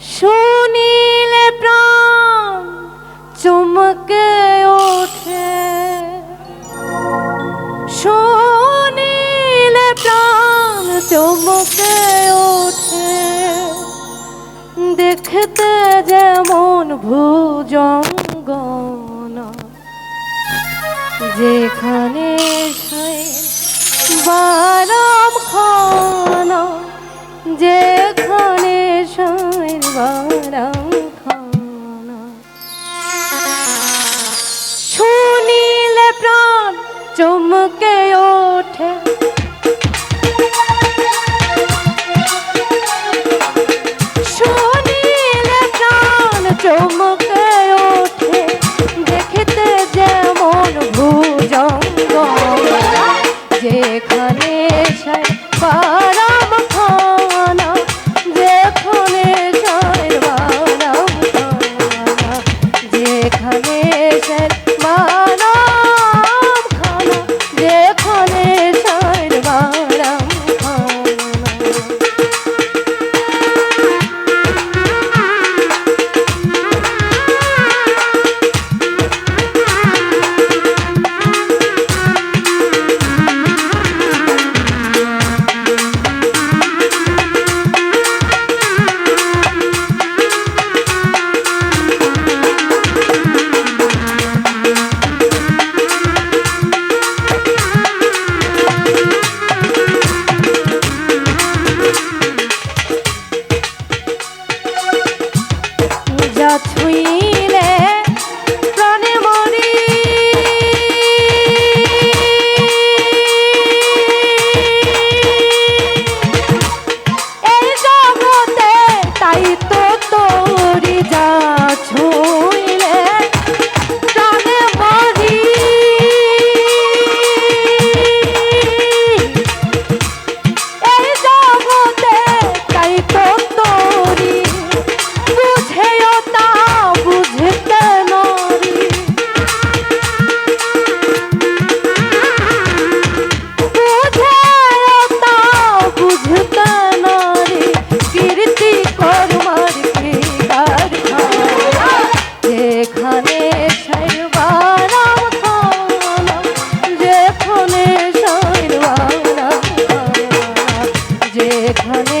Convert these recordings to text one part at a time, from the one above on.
শুনিলে প্রাণ চমকে ওঠে। শুনিলে প্রাণ চমকে ওঠে। দেখতে যেমন ভুজঙ্গনা যেখানে বারাম খানা যেখানে সাই যেখানে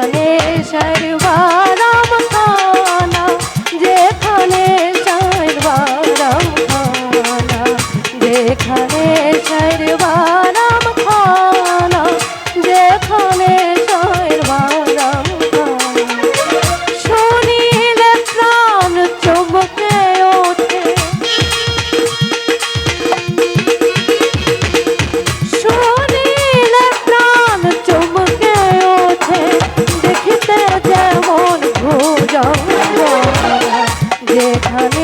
যেখানে